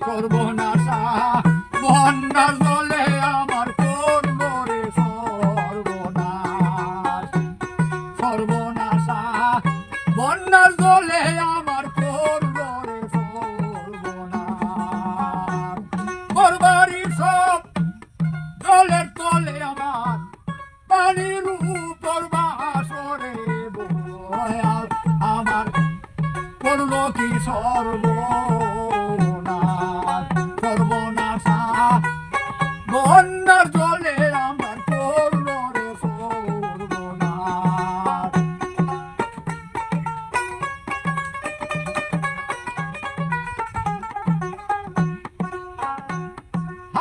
সর্বনাশা বন্যার জলে আমার করব সর্বনাশ। সর্বনাশা বন্যার জলে আমার করব রে সর্বনাশ। করবারই সব জলের তলে আমার। পানির উপর বাসরে আমার করল কি সর্বনাশ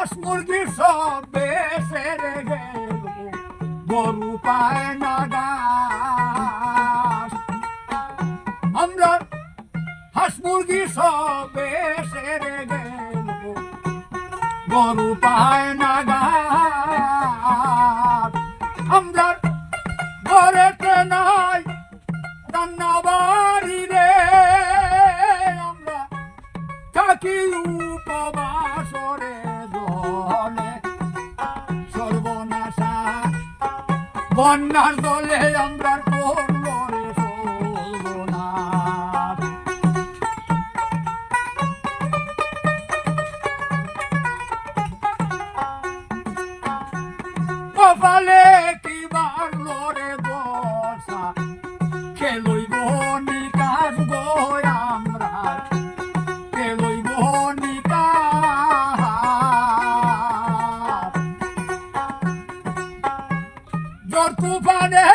হাঁস মুরগি সব বেসে রে গেল। গরু পায় না ঘাস। আমরা হাঁস মুরগি সব বেসে রে গেল। গরু পায় না ঘাস। বন্যার জলে আমরা করব কপালে কি বার রে বসা কুপানে